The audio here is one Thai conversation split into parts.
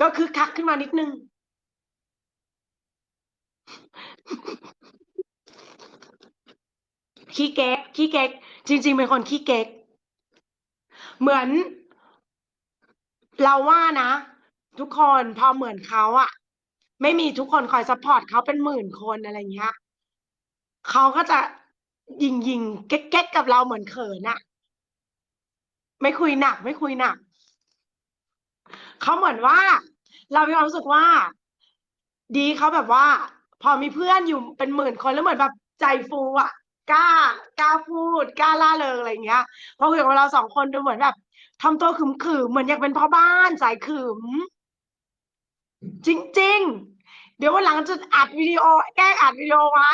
ก็คือคักขึ้นมานิดนึง ขี้เก๊กขี้เก๊กจริง ๆ เป็นคนขี้เก๊กเหมือน เราว่านะ ทุกคนพอเหมือนเขาอะไม่มีทุกคนคอยซัพพอร์ตเขาเป็นหมื่นคนอะไรเงี้ยเขาก็จะยิงยิงๆเก๊กเก๊กกับเราเหมือนเขินอะไม่คุยหนัก ไม่คุยหนัก เขาเหมือนว่า เรามีความรู้สึกว่า ดีเขาแบบว่า พอมีเพื่อนอยู่เป็นหมื่นคนแล้วเหมือนแบบใจฟูอะกล้ากล้าพูดกล้าล่าเริงอะไรอย่างเงี้ยพอคุยกับเราสองคนดูเหมือนแบบทำตัวขึมขึมเหมือนอยากเป็นพ่อบ้านสายขึมจริง ๆ เดี๋ยววันหลังจะอัดวิดีโอ แกล้งอัดวิดีโอไว้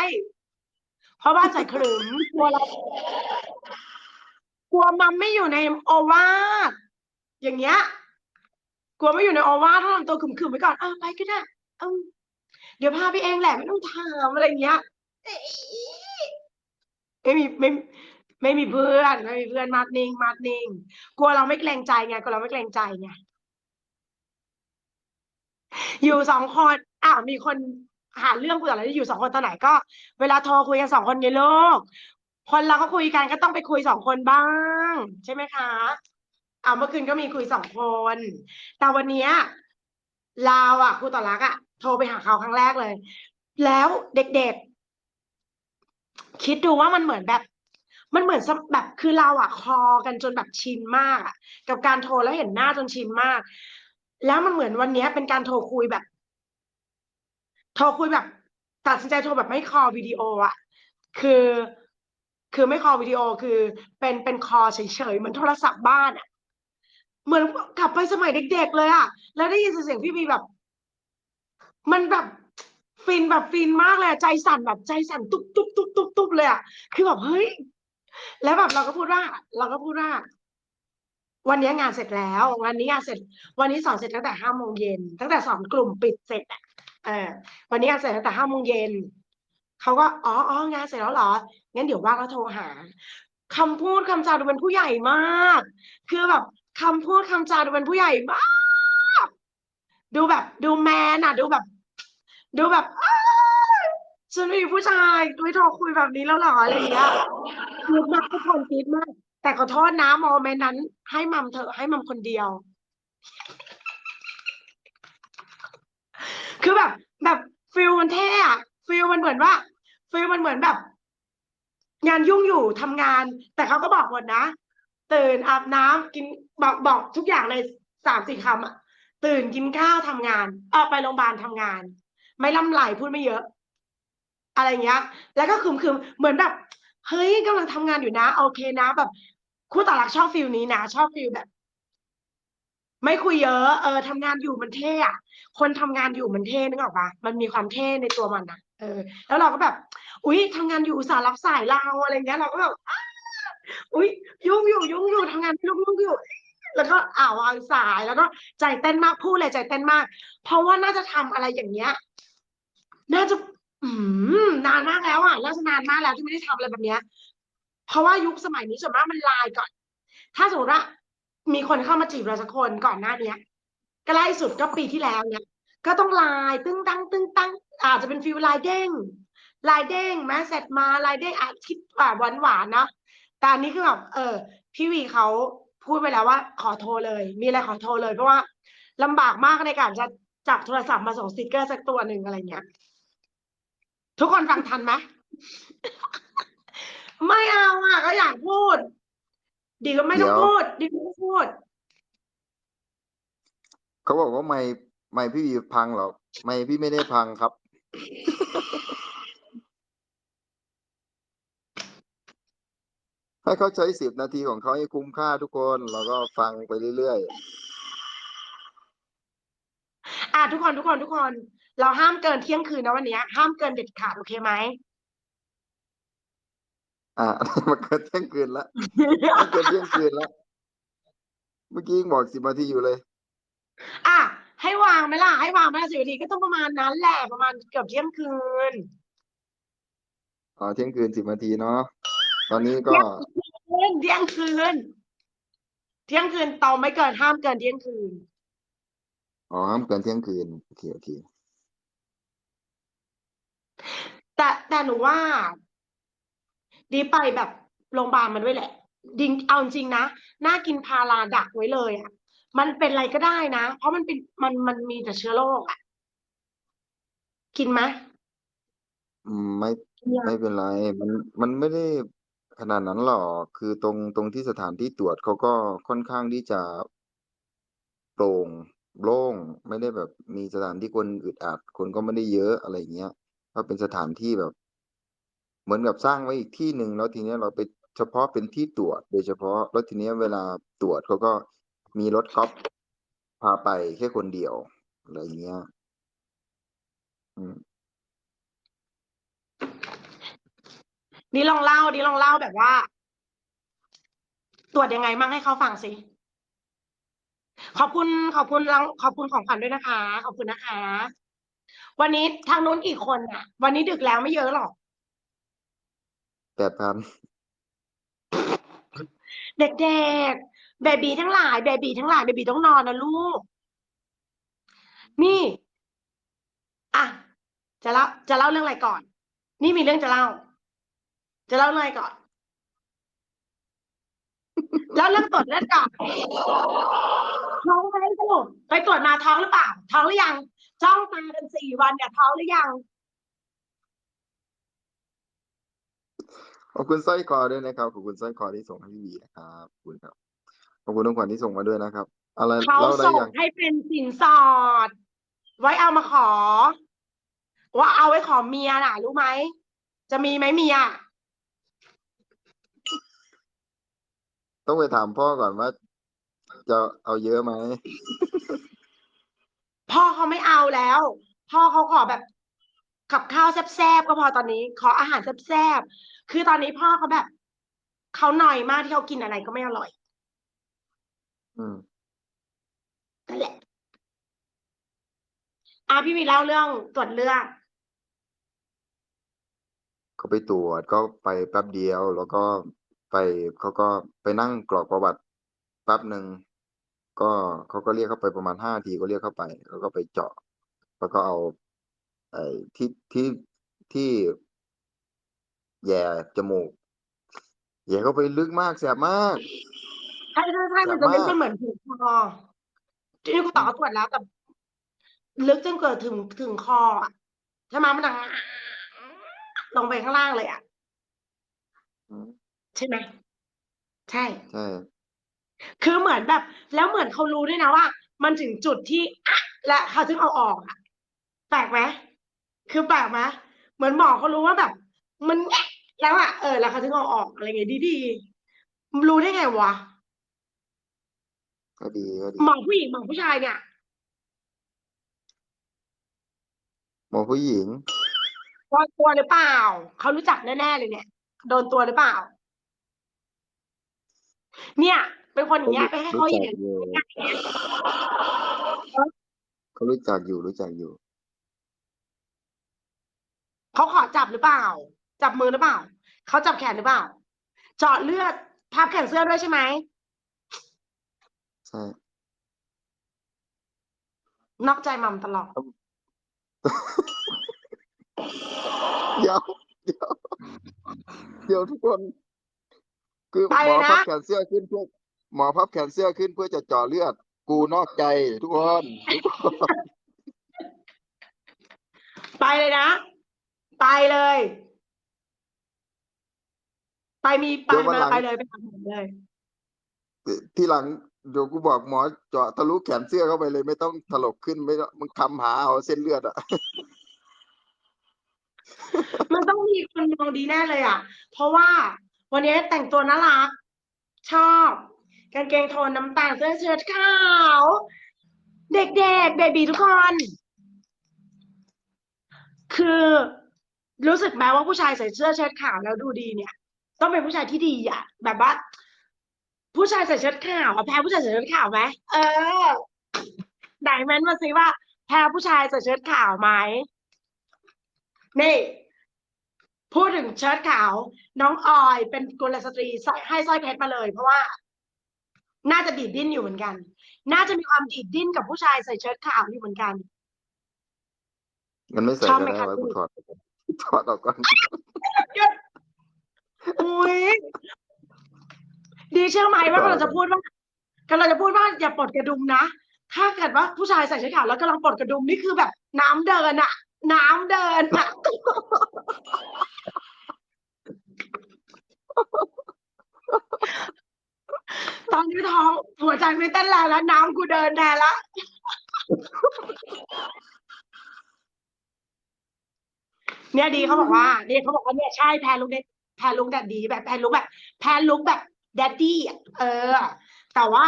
เพราะว่าสายขึมกลัวเรากลัวมัมไม่อยู่ในโอวาทอย่างเงี้ย กลัวไม่อยู่ในอว่าทต้องทำตัวขึมๆไว้ก่อนเออไปก็ได้เออเดี๋ยวพาไปเองแหละไม่ต้องถามอะไรเงี้ยไม่มีไม่ไม่มีเพื่อนไม่มีเพื่อนมาดนิ่งมาดนิ่ง กลัวเราไม่เกรงใจไงกลัวเราไม่เกรงใจไงอยู่สองคนอะมีคนหาเรื่องคุยกับเรที่อยู่สองคนตอนไหนก็ เวลาโทรคุยกันสองคนไงลูกคนเราก็คุยกันก็ต้องไปคุยสองคนบ้าง ใช่ไหมคะ เอาเมื่อคืนก็มีคุยสองคน แต่วันเนี้ยเราอะครูต่อรักอะ โทรไปหาเขาครั้งแรกเลย แล้วเด็กๆ คิดดูว่ามันเหมือนแบบ มันเหมือนแบบคือเราอะคอกันจนแบบชินมากอะกับการโทรแล้วเห็นหน้าจนชินมาก แล้วมันเหมือนวันนี้เป็นการโทรคุยแบบ โทรคุยแบบ ตัดสินใจโทรแบบไม่คอวิดีโออะ คือคือไม่คอวิดีโอคือเป็นเป็นคอเฉยๆเหมือนโทรศัพท์บ้านอะ เหมือนกลับไปสมัยเด็กๆเลยอะแล้วได้ยินเสียงพี่บีแบบ มันแบบฟินแบบฟินมากเลยอะใจสั่นแบบใจสั่นตุ๊บตุ๊บตุ๊บตุ๊บตุ๊บเลยอะคือแบบเฮ้ย แล้วแบบเราก็พูดว่าเราก็พูดว่าวันนี้งานเสร็จแล้ว วันนี้งานเสร็จ วันนี้สอนเสร็จตั้งแต่ห้าโมงเย็นตั้งแต่สอนกลุ่มปิดเสร็จอะเออวันนี้งานเสร็จตั้งแต่ห้าโมงเย็นเขาก็อ๋ออ๋องานเสร็จแล้วเหรองั้นเดี๋ยวว่างก็โทรหาคำพูดคำจาดูเป็นผู้ใหญ่มาก คือแบบ คำพูดคำจาดูเป็นผู้ใหญ่มากดูแบบดูแมนอะดูแบบ ดูแบบอ้ายฉันมีผู้ชายด้วยทรคุยแบบนี้แล้วหรออะไรอย่างเงี้ยคิดมากทุกคนคิดมาก แต่ขอโทษนะโมเมนต์นั้น ให้มัมเถอะให้มัมคนเดียว คือแบบ แบบฟิลมันเท่อะฟิลมันเหมือนว่าฟิลมันเหมือนแบบ งานยุ่งอยู่ทำงาน แต่เขาก็บอกหมดนะ ตื่นอาบน้ำกินบอกบอกทุกอย่างในสามสี่คำอะตื่นกินข้าวทำงานเออไปโรงพยาบาลทำงาน ไม่ล่ำไหลพูดไม่เยอะ อะไรเงี้ย แล้วก็คืมคืมเหมือนแบบเฮ้ยกำลังทำงานอยู่นะ โอเคนะ แบบคู่ต่อรักชอบฟิลนี้นะ ชอบฟิลแบบ ไม่คุยเยอะเออทำงานอยู่มันเท่อะคนทำงานอยู่มันเท่นึกออกปะมันมีความเท่ในตัวมันนะเออ แล้วเราก็แบบ อุ๊ยทำงานอยู่อุตส่าห์รับสายเราอะไรเงี้ยเราก็แบบ อ้าอุ๊ยยุ่งอยู่ยุ่งอยู่ทำงานยุ่งยุ่งอยู่ แล้วก็อ่าวางสายแล้วก็ใจเต้นมากพูดเลยใจเต้นมาก เพราะว่าน่าจะทำอะไรอย่างเงี้ย น่าจะ อืมนานมากแล้วอะน่าจะนานมากแล้วที่ไม่ได้ทำอะไรแบบเนี้ย เพราะว่ายุคสมัยนี้ส่วนมากมันไลน์ก่อน ถ้าสมมติว่ามีคนเข้ามาจีบเราสักคนก่อนหน้าเนี้ยก็ไล่สุดก็ปีที่แล้วเนี่ยก็ต้องไลน์ตึ้งตั้งตึ้งตั้งอาจจะเป็นฟิลไลน์เด้งไลน์เด้งแมสเซจมาไลน์เด้งอาจคิดหวานหวานหวานๆเนาะ แต่อันนี้คือแบบเออ พี่วีเขาพูดไปแล้วว่า ขอโทรเลย มีอะไรขอโทรเลยเพราะว่าลำบากมากในการจะจับโทรศัพท์มาส่งสติกเกอร์สักตัวหนึ่งอะไรเงี้ย ทุกคนฟังทันไหมไม่เอาอะก็อยากพูด ดีก็ไม่ต้องเดี๋ยวพูด ดีก็ไม่ต้องพูด เขาบอกว่าไม่ไม่พี่วีพังเหรอไม่พี่ไม่ได้พังครับ ให้เขาใช้สิบนาทีของเขาให้คุ้มค่าทุกคนแล้วก็ฟังไปเรื่อยอะทุกคนทุกคนทุกคน เราห้ามเกินเที่ยงคืนนะวันเนี้ยห้ามเกินเด็ดขาดโอเคไหมๆอ่ามาเกินเที่ยงคืนละมาเกินเที่ยงคืนละเมื่อกี้ยังบอกสิบนาทีอยู่เลย อะให้วางไหมล่ะให้วางไหมล่ะสิบนาทีก็ต้องประมาณนั้นแหละประมาณเกือบเที่ยงคืนอ๋อเที่ยงคืนสิบนาทีเนาะตอนนี้ก็ เที่ยงเที่ยงคืน เที่ยงคืนตองไม่เกินห้ามเกินเที่ยงคืน อ๋อห้ามเกินเที่ยงคืนโอเคโอเคแต่แต่หนูว่า ดีไปแบบโรงพยาบาลมันด้วยแหละ ดิงเอาจริงๆนะน่ากินพาราดักไว้เลยอะ มันเป็นอะไรก็ได้นะ เพราะมันเป็นมันมันมีแต่เชื้อโรคอะ กินไหมอืมไม่กินยังไม่เป็นไร มันมันไม่ได้ ขนาดนั้นหรอกคือตรงตรงที่สถานที่ตรวจเขาก็ค่อนข้างที่จะโปร่งโล่งไม่ได้แบบมีสถานที่คนอึดอัด คนก็ไม่ได้เยอะอะไรเงี้ยก็เป็นสถานที่แบบ เหมือนกับสร้างไว้อีกที่หนึ่งแล้วทีเนี้ยเราไปเฉพาะเป็นที่ตรวจโดยเฉพาะแล้วทีเนี้ยเวลาตรวจเขาก็มีรถก๊อฟพาไปแค่คนเดียวอะไรเงี้ย อืม นี่ลองเล่านี่ลองเล่าแบบว่า ตรวจยังไงมั่งให้เขาฟังสิ ขอบคุณขอบคุณรางขอบคุณของขวัญด้วยนะคะ ขอบคุณนะคะ วันนี้ทางนู้นกี่คนอะ วันนี้ดึกแล้วไม่เยอะหรอกแปดพันเด็กๆเบบีทั้งหลายเบบีทั้งหลายเบบีต้องนอนนะลูก นี่อะจะเล่าจะเล่าเรื่องอะไรก่อน นี่มีเรื่องจะเล่า จะเล่าเรื่องอะไรก่อน เล่าเรื่องตรวจเลือดก่อนท้องไหมสรุปไปตรวจมาท้องหรือเปล่า ท้องหรือยัง จ้องตากันสี่วันเนี่ยท้องหรือยัง ขอบคุณสร้อยคอด้วยนะครับ ขอบคุณสร้อยคอที่ส่งให้พี่วีนะครับขอบคุณครับ ขอบคุณทุกคนที่ส่งมาด้วยนะครับ อะไรเขาเล่าได้ส่งยังให้เป็นสินสอด ไว้เอามาขอ ว่าเอาไว้ขอเมียน่ะ รู้ไหม จะมีไหมเมีย ต้องไปถามพ่อก่อนว่า จะเอาเยอะไหม พ่อเขาไม่เอาแล้ว พ่อเขาขอแบบกับข้าวแซ่บๆก็พอตอนนี้ ขออาหารแซ่บๆคือตอนนี้พ่อเขาแบบเขาหน่อยมากที่เขากินอะไรก็ไม่อร่อยอืมนั่นแหละอะพี่วีเล่าเรื่องตรวจเลือดก็ไปตรวจก็ไปแป๊บเดียว แล้วก็ ไปเขาก็ไปนั่งกรอกประวัติแป๊บหนึ่งก็เขาก็เรียกเข้าไปประมาณห้าทีก็เรียกเข้าไป แล้วก็ไปเจาะ แล้วก็เอาไอ้ที่ที่ที่แย่จมูกแย่เข้าไปลึกมากแสบมาก ใช่ใช่ใช่แสบมันจะไม่มากเป็นเหมือนถึงคอที่คุณต่อเขาตรวจแล้วแต่ลึกจนเกิดถึงถึงคออะใช่ไหมมันดังลงไปข้างล่างเลยอะอืม ใช่ไหม ใช่ ใช่ คือเหมือนแบบ แล้วเหมือนเขารู้ด้วยนะว่า มันถึงจุดที่อะและเขาถึงเอาออกอะแปลกไหมคือแปลกไหมเหมือนหมอเขารู้ว่าแบบ มันแงะแล้วอะเออ แล้วเขาถึงเอาออกอะไรเงี้ยดีๆรู้ได้ไงวะก็ดีก็ดีหมอผู้หญิงหมอผู้ชายเนี่ย หมอผู้หญิงโดนตัวหรือเปล่า เขารู้จักแน่ๆเลยเนี่ย โดนตัวหรือเปล่า เนี่ย เป็นคนอย่างเงี้ยไปให้เขารู้เห็จันกอยู่เขารู้จักอยู่รู้จักอยู่เขาขอจับหรือเปล่า จับมือหรือเปล่าเขาจับแขนหรือเปล่า เจาะเลือดพับแขนเสื้อด้วยใช่ไหมใช่นอกใจมัมตลอดเดี๋ยวเดี๋ยวเดี๋ยวทุกคน คือไปหมเลอยนะพับแขนเสื้อขึ้นเพื่อหมอพับแขนเสื้อขึ้นเพื่อจะเจาะเลือด กูนอกใจทุกคนทุกคนไปเลยนะ ไปเลย ไปมีไปเดี๋ยววันมาหลังไปเลยไปทำผมเลย ทีหลังเดี๋ยวกูบอกหมอเจาะทะลุแขนเสื้อเข้าไปเลยไม่ต้องถลกขึ้นไม่ต้องมึงคำหาเอาเส้นเลือดอะมันต้องมีคนมองดีแน่เลยอะ เพราะว่า วันนี้แต่งตัวน่ารัก ชอบ กางเกงโทนน้ำตาลเสื้อเชิ้ตขาว เด็กๆเบบีทุกคน คือรู้สึกไหมว่าผู้ชายใส่เสื้อเชิ้ตขาวแล้วดูดีเนี่ย ต้องเป็นผู้ชายที่ดีอะแบบว่าผู้ชายใส่เชิ้ตขาวอะแพ้ผู้ชายใส่เชิ้ตขาวไหมเออไหนเม้นมาสิว่าแพ้ผู้ชายใส่เชิ้ตขาวไหมนี่ พูดถึงเชิ้ตขาว น้องออยเป็นกุลสตรีใส่ให้สร้อยเพชรมาเลย เพราะว่า น่าจะดีดดิ้นอยู่เหมือนกัน น่าจะมีความดีดดิ้นกับผู้ชายใส่เชิ้ตขาวอยู่เหมือนกัน มันไม่ใส่ชอบก็ไหมได้คะไว้พี่กูถอดถอดออกก่อนอุ้ยดีเชื่อไหมว่ากำลังจะพูดว่ากำลังจะพูดว่าอย่าปลดกระดุมนะ ถ้าเกิดว่าผู้ชายใส่เชิ้ตขาวแล้วกำลังปลดกระดุมนี่คือแบบน้ำเดินอะ น้ำเดินอะตอนนี้ท้องหัวใจไม่เต้นแรงแล้วน้ำกูเดินแทนละเนี่ยดีเขาบอกว่าเนี่ยเขาบอกว่าเนี่ยใช่แพรลุกเด็ดแพรลุกแบบดีแบบแพรลุกแบบ แพรลุกแบบแดดดี้เออ แต่ว่า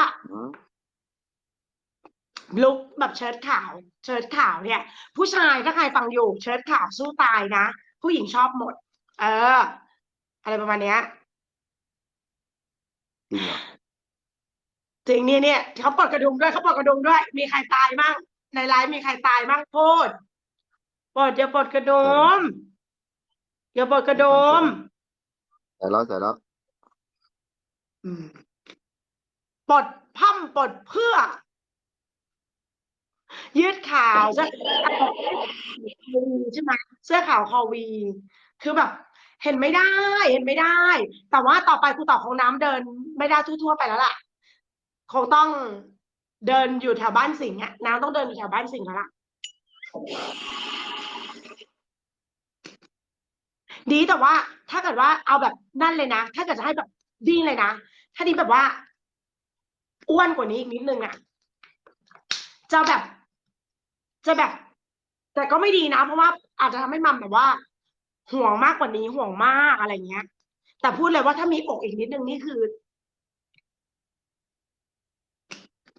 ลุกแบบเชิ้ตขาว เชิ้ตขาวเนี่ย ผู้ชายถ้าใครฟังอยู่เชิ้ตขาวสู้ตายนะ ผู้หญิงชอบหมด เออ อะไรประมาณเนี้ยจริงเหรอจริงเนี่ยเนี่ยเขาปลดกระดุมด้วยเขาปลดกระดุมด้วย มีใครตายบ้างในไลฟ์มีใครตายบ้างพูดปลดอย่าปลดกระดุมอย่าปลดกระดุมใส่แล้วใส่แล้วอืมปลดพั่มปลดเพื่อ ยืดขาวเสื้อใช่ไหมเสื้อขาวคอวีคือแบบ เห็นไม่ได้ เห็นไม่ได้ แต่ว่าต่อไปครูต่อของน้ำเดิน ไม่ได้ทั่วๆไปแล้วล่ะคงต้องเดินอยู่แถวบ้านสิงห์อะน้ำต้องเดินอยู่แถวบ้านสิงห์แล้วล่ะดีแต่ว่า ถ้าเกิดว่าเอาแบบนั่นเลยนะ ถ้าเกิดจะให้แบบดิ้นเลยนะ ถ้าดีแบบว่า อ้วนกว่านี้อีกนิดนึงอะจะแบบ จะแบบ แต่ก็ไม่ดีนะ เพราะว่าอาจจะทำให้มันแบบว่า ห่วงมากกว่านี้ห่วงมากอะไรเงี้ย แต่พูดเลยว่าถ้ามีอกอีกนิดนึงนี่คือ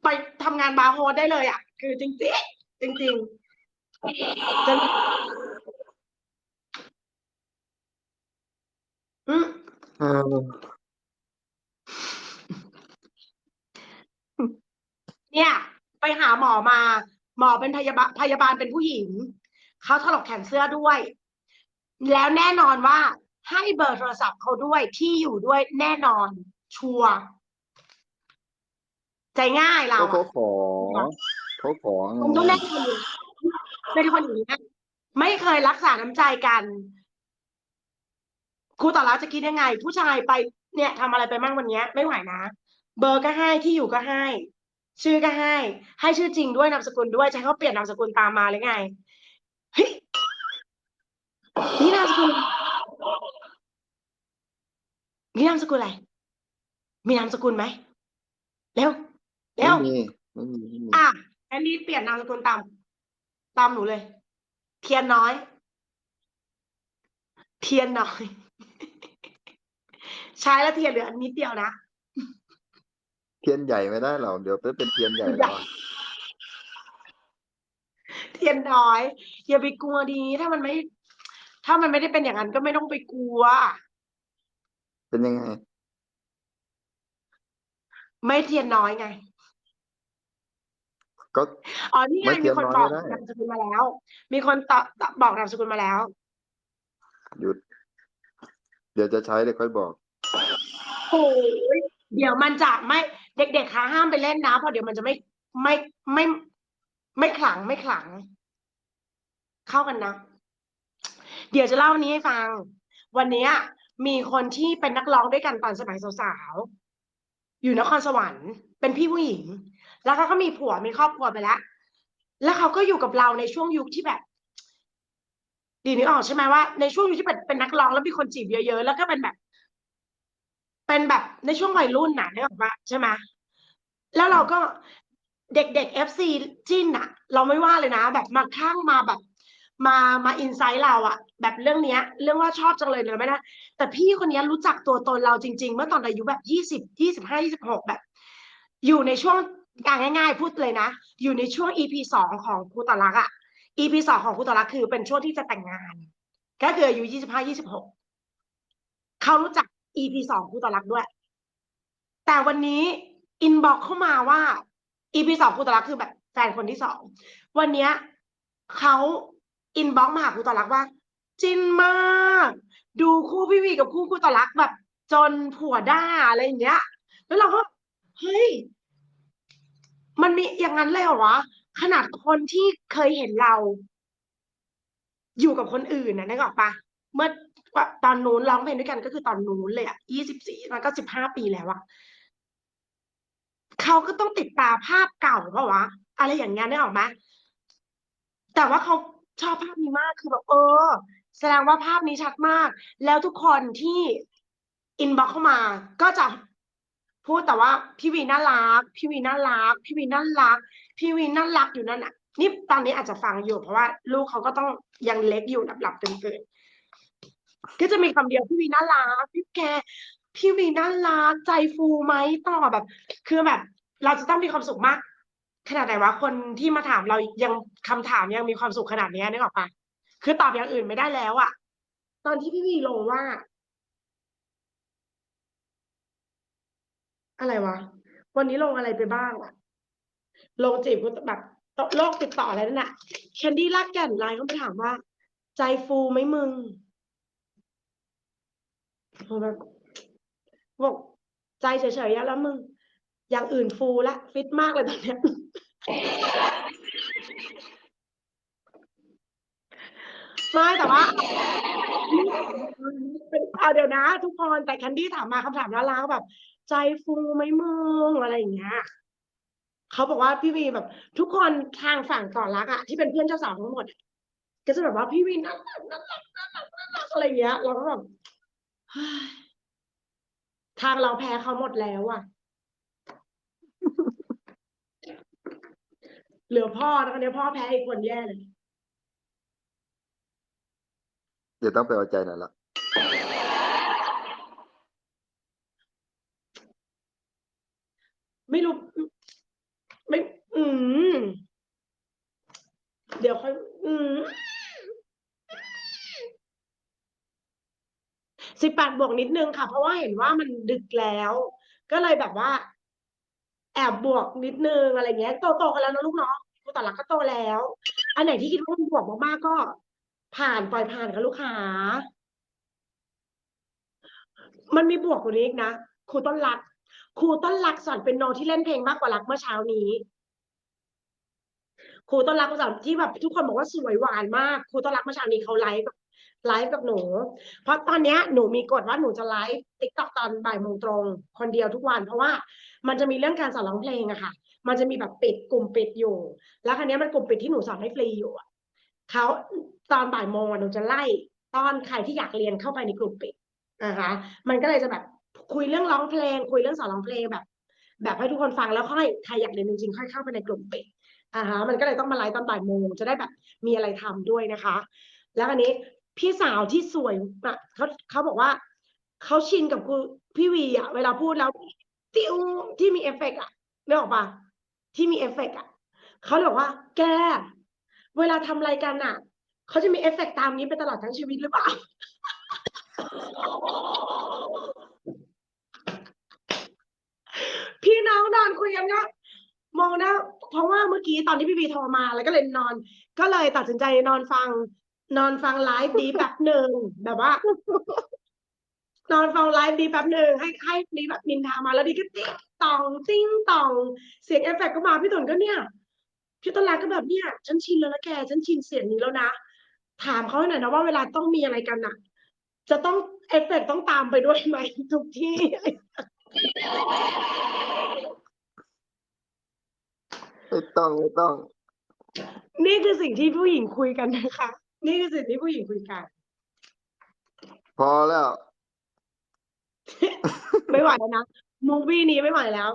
ไปทำงานบาร์โฮสได้เลยอะ คือจริงๆจริงๆจะอืมเออเนี่ย ไปหาหมอมา หมอเป็นพยาบาลพยาบาลเป็นผู้หญิง เขาถลกแขนเสื้อด้วย แล้วแน่นอนว่าให้เบอร์โทรศัพท์เขาด้วยที่อยู่ด้วยแน่นอน ชัวร์ใจง่ายเราเขาอะขอเขาขอไงคุณต้องเล่นคนนี้เป็นคนอย่างนี้ยไม่เคยรักษาน้ำใจกันครูต่อแล้วจะคิดยังไง ผู้ชายไปเนี่ยทำอะไรไปมั่งวันเนี้ย ไม่ไหวนะ เบอร์ก็ให้ที่อยู่ก็ให้ ชื่อก็ให้ ให้ชื่อจริงด้วยนามสกุลด้วยจะให้เขาเปลี่ยนนามสกุลตามมาหรือไงเฮ้ยนี่นามสกุลนี่นามสกุลอะไร มีนามสกุลไหมเร็วเร็ไม่วมีไม่มีไม่มีอะแอนนี่เปลี่ยนนามสกุลตาม ตามหนูเลย เทียนน้อย เทียนน้อย ใช้แล้วเทียนเหลืออันนิดเดียวนะ เทียนใหญ่ไม่ได้หรอกเดี๋ยวไปเป็นเทียนใหญ่ใหญ่แล้วเทียนน้อย อย่าไปกลัวดีถ้ามันไม่ ถ้ามันไม่ได้เป็นอย่างนั้นก็ไม่ต้องไปกลัว เป็นยังไง ไม่เทียนน้อยไงก็อ๋อนี่ไงไม่เทีมียนคนน้อยบอกได้นามสกุลมาแล้ว มีคนตอบตอบบอกนามสกุลมาแล้ว หยุด เดี๋ยวจะใช้เดี๋ยวค่อยบอกโอ้ยเดี๋ยวมันจะไม่ เด็กๆคะห้ามไปเล่นนะเพราะเดี๋ยวมันจะไม่ไม่ไม่ไม่ขลังไม่ขลัง เข้ากันนะ เดี๋ยวจะเล่าวันนี้ให้ฟัง วันเนี้ยมีคนที่เป็นนักร้องด้วยกันตอนสมัยสาวๆ อยู่นครสวรรค์ เป็นพี่ผู้หญิง แล้วเขาก็มีผัวมีครอบครัวไปแล้ว แล้วเขาก็อยู่กับเราในช่วงยุคที่แบบ ดีนึกออกใช่ไหมว่าในช่วงยุคที่เป็นเป็นนักร้องแล้วมีคนจีบเยอะๆ แล้วก็เป็นแบบ เป็นแบบในช่วงวัยรุ่นน่ะนึกออกปะใช่ไหมแล้วเราก็เด็กๆเอฟซีจิ้นอะเราไม่ว่าเลยนะ แบบมาข้างมาแบบ มามาอินไซต์เราอะแบบเรื่องเนี้ย เรื่องว่าชอบจังเลยเนี่ยไม่ได้แต่พี่คนนี้รู้จักตัวตนเราจริง ๆ เมื่อตอนอายุแบบยี่สิบยี่สิบห้ายี่สิบหกแบบ อยู่ในช่วงการง่าย ๆ พูดเลยนะ อยู่ในช่วง EP สองของครูตอลักอะ EP สองของครูตอลักคือเป็นช่วงที่จะแต่งงาน ก็คืออายุยี่สิบห้ายี่สิบหกเขารู้จัก EP สองครูตอลักด้วย แต่วันนี้อินบอกเข้ามาว่า EP สองครูตอลักคือแบบแฟนคนที่สองวันเนี้ยเขาอินบ็อกมาหาครูตอลักว่า จินมาก ดูคู่พี่วีกับคู่ครูตอลักแบบ จนผัวด่าอะไรอย่างเงี้ย แล้วเราก็เฮ้ยมันมีอย่างนั้นเลยเหรอวะขนาดคนที่เคยเห็นเรา อยู่กับคนอื่นนะนึกออกปะเมื่อ ตอนนู้นร้องเพลงด้วยกันก็คือตอนนู้นเลยอะยี่สิบสี่มันก็สิบห้าปีแล้วอะเขาก็ต้องติดตาภาพเก่าเพราะวะอะไรอย่างเงี้ยนึกออกไหมแต่ว่าเขาชอบภาพนี้มากคือแบบเออ แสดงว่าภาพนี้ชัดมาก แล้วทุกคนที่อินบ็อกเข้ามา ก็จะพูดแต่ว่าพี่วีน่ารัก พี่วีน่ารัก พี่วีน่ารัก พี่วีน่ารักอยู่นั่นน่ะ นี่ตอนนี้อาจจะฟังอยู่เพราะว่า ลูกเขาก็ต้องยังเล็กอยู่หลับหลับตื่นตื่นๆ ก็จะมีคำเดียวพี่วีน่ารักพี่แกพี่วีน่ารักใจฟูไหมตลอแบบ คือแบบ เราจะต้องมีความสุขมาก ขนาดไหนวะคนที่มาถามเรายังคำถามยังมีความสุขขนาดนี้นึกออกปะคือตอบอย่างอื่นไม่ได้แล้วอะตอนที่พี่วีลงว่า อะไรวะ วันนี้ลงอะไรไปบ้างอะลงจีบคนแบบโรคติดต่ออะไรนั่นน่ะแคนดี้ลากแก่นไลน์เขาไปถามว่า ใจฟูไหมมึง แบบบอกใจเฉยๆแล้วมึง อย่างอื่นฟูละฟิตมากเลยตอนเนี้ยไม่แต่ว่าเป็นเอาเดี๋ยวนะ ทุกคนแต่แคนดี้ถามมาคำถามน่ารักแบบ ใจฟูไหมมึงอะไรอย่างเงี้ยเขาบอกว่าพี่วีแบบ ทุกคนทางฝั่งก่อนรักอะที่เป็นเพื่อนเจ้าสาวทั้งหมด ก็จะแบบว่าพี่วีน่ารักน่ารักน่ารักน่ารักอะไรอย่างเงี้ยเราก็แบบ ทางเราแพ้เขาหมดแล้วอะเหลือพ่อนะคะเนี่ยพ่อแพ้อีกคนแย่เลย เดี๋ยวต้องไปเอาใจหน่อยละไม่รู้ ไม่ อืม เดี๋ยวค่อย อืม สิบแปดบวกนิดนึงค่ะ เพราะว่าเห็นว่ามันดึกแล้ว ก็เลยแบบว่า แอบบวกนิดนึงอะไรเงี้ยโตโตกันแล้วนะลูกเนาะครูต่อหลักก็โตแล้ว อันไหนที่คิดว่ามันบวกมากๆก็ ผ่านปล่อยผ่านค่ะลูกค้า มันมีบวกกว่านี้อีกนะครูต้นรักครูต้นรักสอนเป็นโนที่เล่นเพลงมากกว่ารักเมื่อเช้านี้ครูต้นรักสอนที่แบบทุกคนบอกว่าสวยหวานมากครูต้นรักเมื่อเช้านี้เขาไลฟ์กับ ไลฟ์กับหนู เพราะตอนนี้หนูมีกฎว่าหนูจะไลฟ์ติ๊กต็อกตอนบ่ายโมงตรง คนเดียวทุกวัน เพราะว่ามันจะมีเรื่องการสอนร้องเพลงอะค่ะ มันจะมีแบบปิดกลุ่มปิดอยู่ แล้วครั้นี้มันกลุ่มปิดที่หนูสอนให้ฟรีอยู่อะเขาตอนบ่ายโมงหนูจะไล่ตอนใครที่อยากเรียนเข้าไปในกลุ่มปิดนะคะ มันก็เลยจะแบบคุยเรื่องร้องเพลง คุยเรื่องสอนร้องเพลงแบบ แบบให้ทุกคนฟังแล้วค่อยใครอยากเรียนจริงๆค่อยเข้าไปในกลุ่มปิดอ่าฮะมันก็เลยต้องมาไลฟ์ตอนบ่ายโมงจะได้แบบมีอะไรทำด้วยนะคะ แล้วอันนี้ พี่สาวที่สวยอะเขาเขาบอกว่าเขาชินกับครูพี่วีอะเวลาพูดแล้วติ้วที่มีเอฟเฟกต์อะนึกออกปะที่มีเอฟเฟกต์อะเขาเลยบอกว่า แก เวลาทำรายการอะเขาจะมีเอฟเฟกต์ตามนี้ไปตลอดทั้งชีวิตหรือเปล่า พี่น้องนอนคุยกันก็มองหน้าเพราะว่าเมื่อกี้ตอนที่พี่บีโทรมาแล้วก็เลยนอน ก็เลยตัดสินใจนอนฟัง นอนฟังไลฟ์ดีแป๊บหนึ่งแบบว่า นอนฟังไลฟ์ดีแป๊บหนึ่งให้ให้ดีแบบนินทามาแล้วดีก็ติ๊งตองติ้งตอง เสียงเอฟเฟกต์ก็มาพี่ตุนก็เนี่ยพี่ต้นรักก็แบบเนี่ยฉันชินแล้วนะแกฉันชินเสียงนี้แล้วนะถามเขาหน่อยนะว่าเวลาต้องมีอะไรกันน่ะจะต้องเอฟเฟกต์ต้องตามไปด้วยไหมทุกที่ ไม่ต้องไม่ต้อง นี่คือสิ่งที่ผู้หญิงคุยกันนะคะ นี่คือสิ่งที่ผู้หญิงคุยกัน พอแล้ว ไม่ไหวแล้วนะมูฟี่นี้ไม่ไหวแล้ว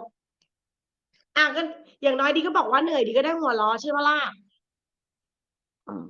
อะก็อย่างน้อยดีก็บอกว่าเหนื่อยดีก็ได้หัวล้อใช่ไหมล่ะอืม